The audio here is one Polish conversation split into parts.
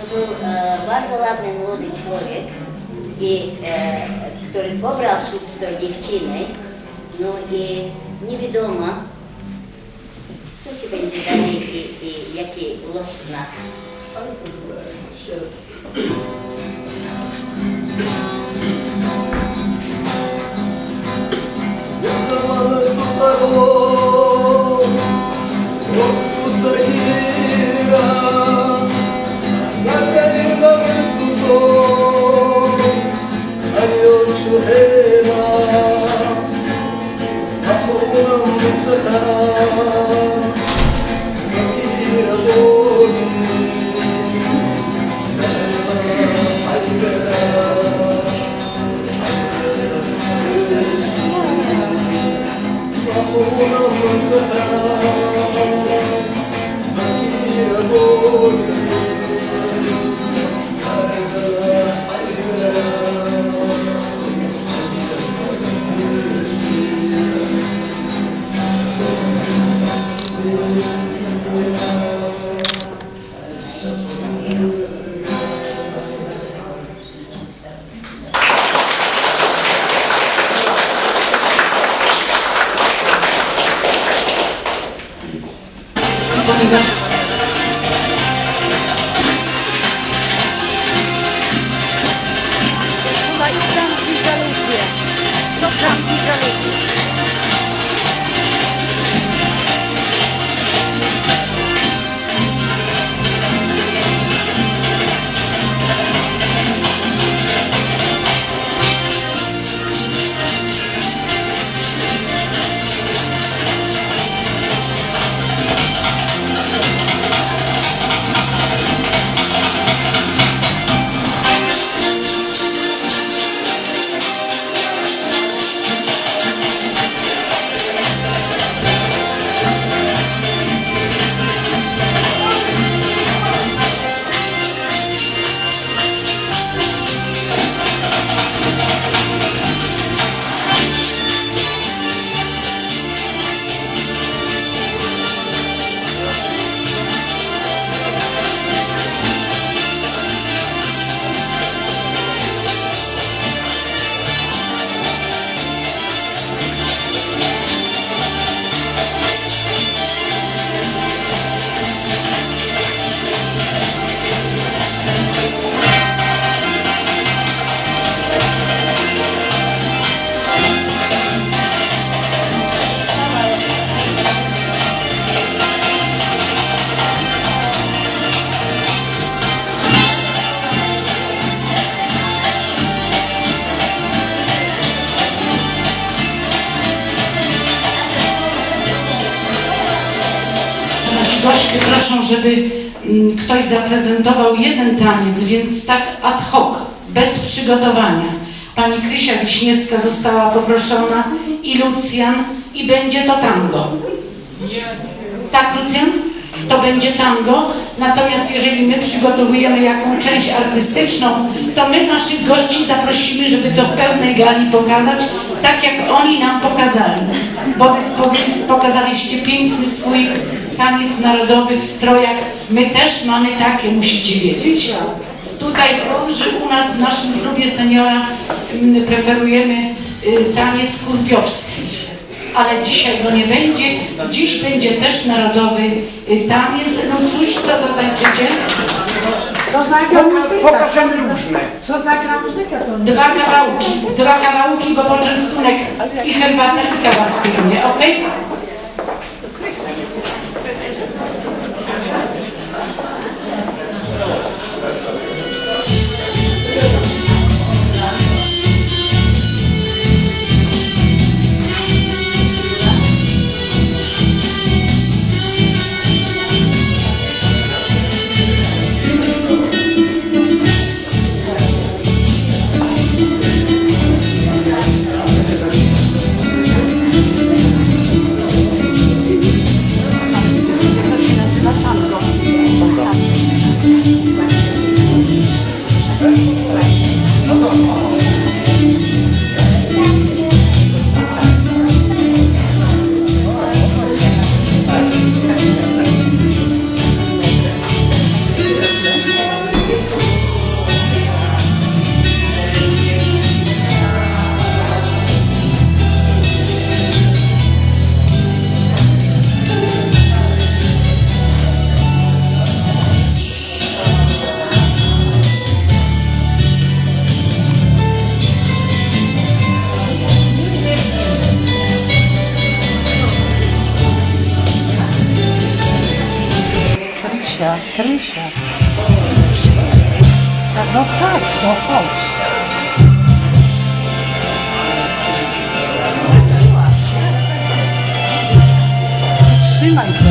To był e, bardzo ładny młody człowiek, i, e, który pobrał ślub z tej dziewczyny. No i nie wiadomo, co się będzie dalej i, i jaki los nas. Ale to złe, сейчас. Gracias. Żeby mm, ktoś zaprezentował jeden taniec, więc tak ad hoc, bez przygotowania. Pani Krysia Wiśniewska została poproszona i Lucjan i będzie to tango. Tak, Lucjan? To będzie tango, natomiast jeżeli my przygotowujemy jakąś część artystyczną, to my naszych gości zaprosimy, żeby to w pełnej gali pokazać, tak jak oni nam pokazali. Bo wy pokazaliście piękny swój taniec narodowy w strojach. My też mamy takie, musicie wiedzieć. Tutaj że u nas w naszym klubie seniora mm, preferujemy y, taniec kurpiowski ale dzisiaj go nie będzie. Dziś będzie też narodowy y, taniec. No cóż, co zatańczycie? Co zagra muzyka? Pokażemy różne. Co zagra muzyka? Dwa kawałki, dwa kawałki, bo poczęstunek i herbata i kawa stygnie, okej? Krysia. No tak, no chodź. Trzymaj trochę.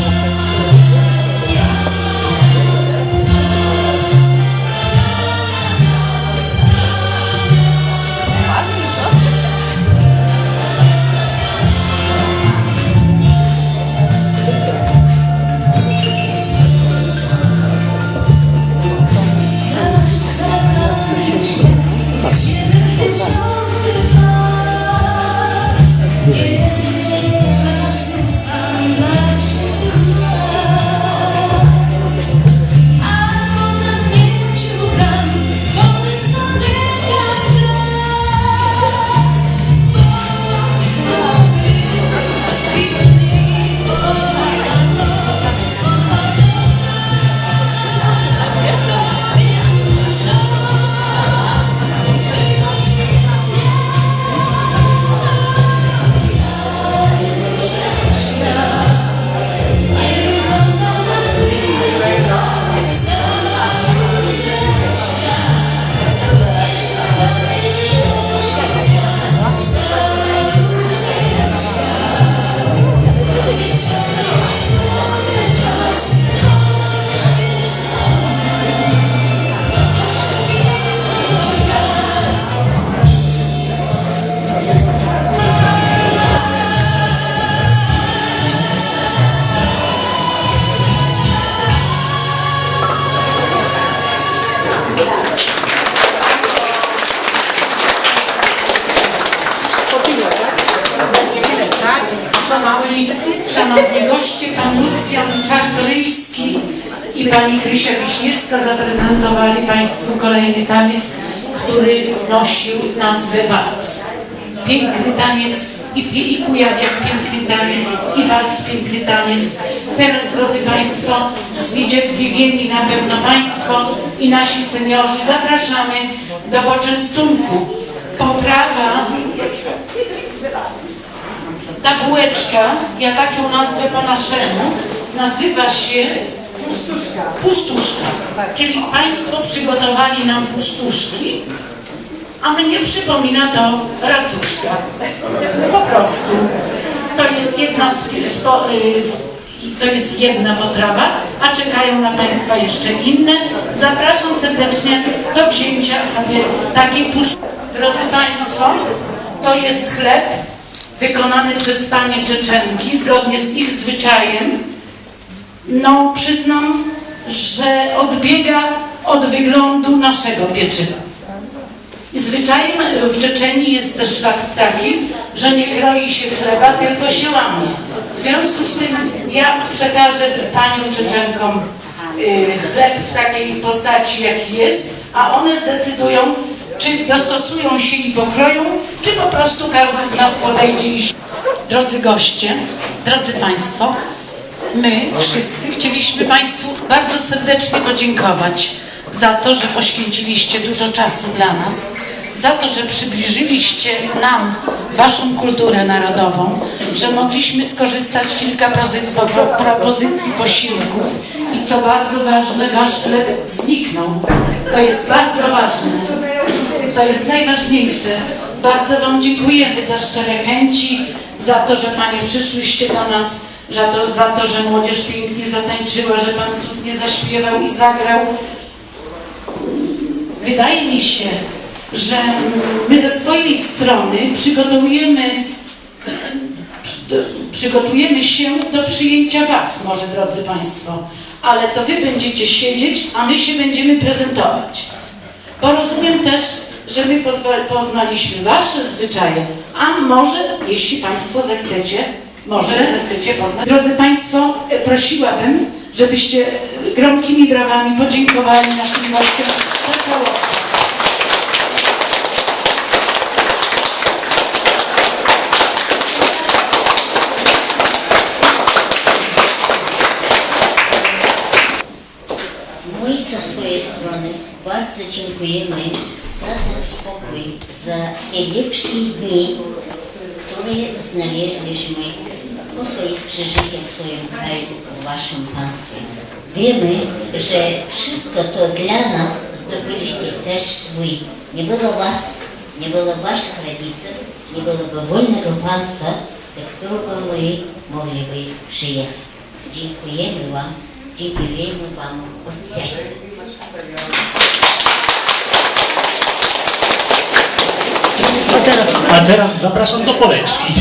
I pani Krysia Wiśniewska zaprezentowali Państwu kolejny taniec, który nosił nazwę walc. Piękny taniec i, i Kujawiak piękny taniec i walc piękny taniec. Teraz, drodzy Państwo, zniecierpliwieni na pewno Państwo i nasi seniorzy zapraszamy do poczęstunku. Poprawa ta bułeczka, ja tak ją nazwę po naszemu, nazywa się pustuszka. pustuszka. Czyli Państwo przygotowali nam pustuszki, a mnie przypomina to racuszka. Po prostu. To jest jedna z, y, z to jest jedna potrawa, a czekają na Państwa jeszcze inne. Zapraszam serdecznie do wzięcia sobie takiej pustki. Drodzy Państwo, to jest chleb wykonany przez panie Czeczenki zgodnie z ich zwyczajem. No, przyznam, że odbiega od wyglądu naszego pieczywa. Zwyczajem w Czeczenii jest też fakt taki, że nie kroi się chleba, tylko się łamie. W związku z tym ja przekażę paniom Czeczenkom y, chleb w takiej postaci, jaki jest, a one zdecydują, czy dostosują się i pokroją, czy po prostu każdy z nas podejdzie i... Drodzy goście, drodzy Państwo, my wszyscy chcieliśmy Państwu bardzo serdecznie podziękować za to, że poświęciliście dużo czasu dla nas, za to, że przybliżyliście nam Waszą kulturę narodową, że mogliśmy skorzystać kilka propozycji posiłków i co bardzo ważne, Wasz chleb zniknął. To jest bardzo ważne. To jest najważniejsze. Bardzo Wam dziękujemy za szczere chęci, za to, że Panie przyszłyście do nas, za to, za to, że młodzież pięknie zatańczyła, że Pan cudnie zaśpiewał i zagrał. Wydaje mi się, że my ze swojej strony przygotowujemy, przygotujemy się do przyjęcia Was, może drodzy Państwo, ale to Wy będziecie siedzieć, a my się będziemy prezentować. Bo rozumiem też, że my poznaliśmy Wasze zwyczaje, a może, jeśli Państwo zechcecie, może zechcecie poznać. Drodzy Państwo, prosiłabym, żebyście gromkimi brawami podziękowali naszym gościom za całość. Bardzo dziękujemy za ten spokój, za te lepsze dni, które znaleźliśmy po swoich przeżyciach w swoim kraju, w waszym państwie. wiemy, że wszystko to dla nas zdobyliście też wy. Nie było was, nie było waszych rodziców, nie byłoby wolnego państwa, do którego my mogliby przyjechać. Dziękujemy wam, dziękujemy wam od serca. A teraz zapraszam do Poleczki.